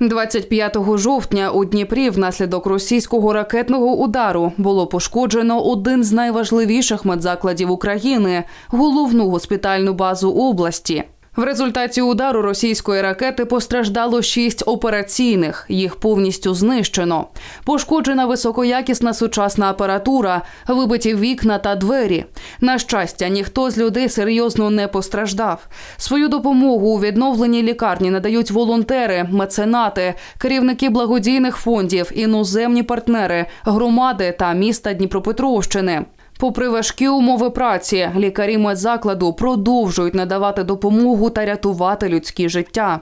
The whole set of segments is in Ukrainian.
25 жовтня у Дніпрі внаслідок російського ракетного удару було пошкоджено один з найважливіших медзакладів України головну госпітальну базу області. В результаті удару російської ракети постраждало шість операційних. Їх повністю знищено. Пошкоджена високоякісна сучасна апаратура, вибиті вікна та двері. На щастя, ніхто з людей серйозно не постраждав. Свою допомогу у відновленні лікарні надають волонтери, меценати, керівники благодійних фондів, іноземні партнери, громади та міста Дніпропетровщини. Попри важкі умови праці, лікарі медзакладу продовжують надавати допомогу та рятувати людські життя.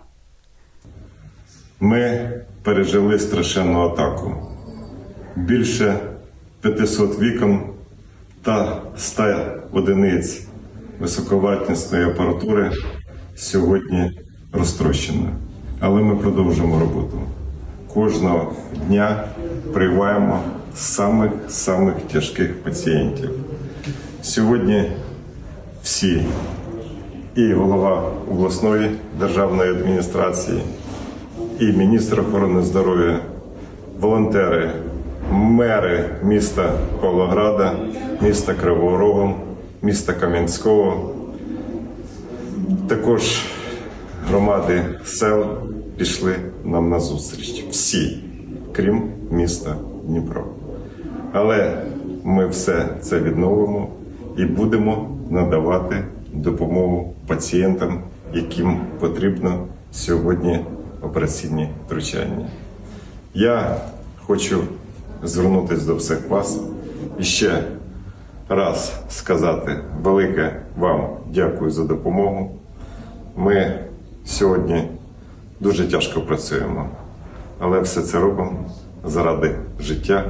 Ми пережили страшенну атаку. Більше 500 вікон та 100 одиниць високовартісної апаратури сьогодні розтрощено. Але ми продовжуємо роботу. Кожного дня приймаємо самих самих тяжких пацієнтів. Сьогодні всі і голова обласної державної адміністрації, і міністр охорони здоров'я, волонтери, мери міста Павлограда, міста Кривого Рогу, міста Кам'янського, також громади сел пішли нам на зустріч. Всі, крім міста Дніпро. Але ми все це відновимо і будемо надавати допомогу пацієнтам, яким потрібно сьогодні операційні втручання. Я хочу звернутися до всіх вас і ще раз сказати велике вам дякую за допомогу. Ми сьогодні дуже тяжко працюємо, але все це робимо заради життя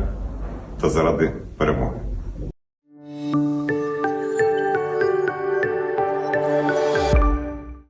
та заради перемоги.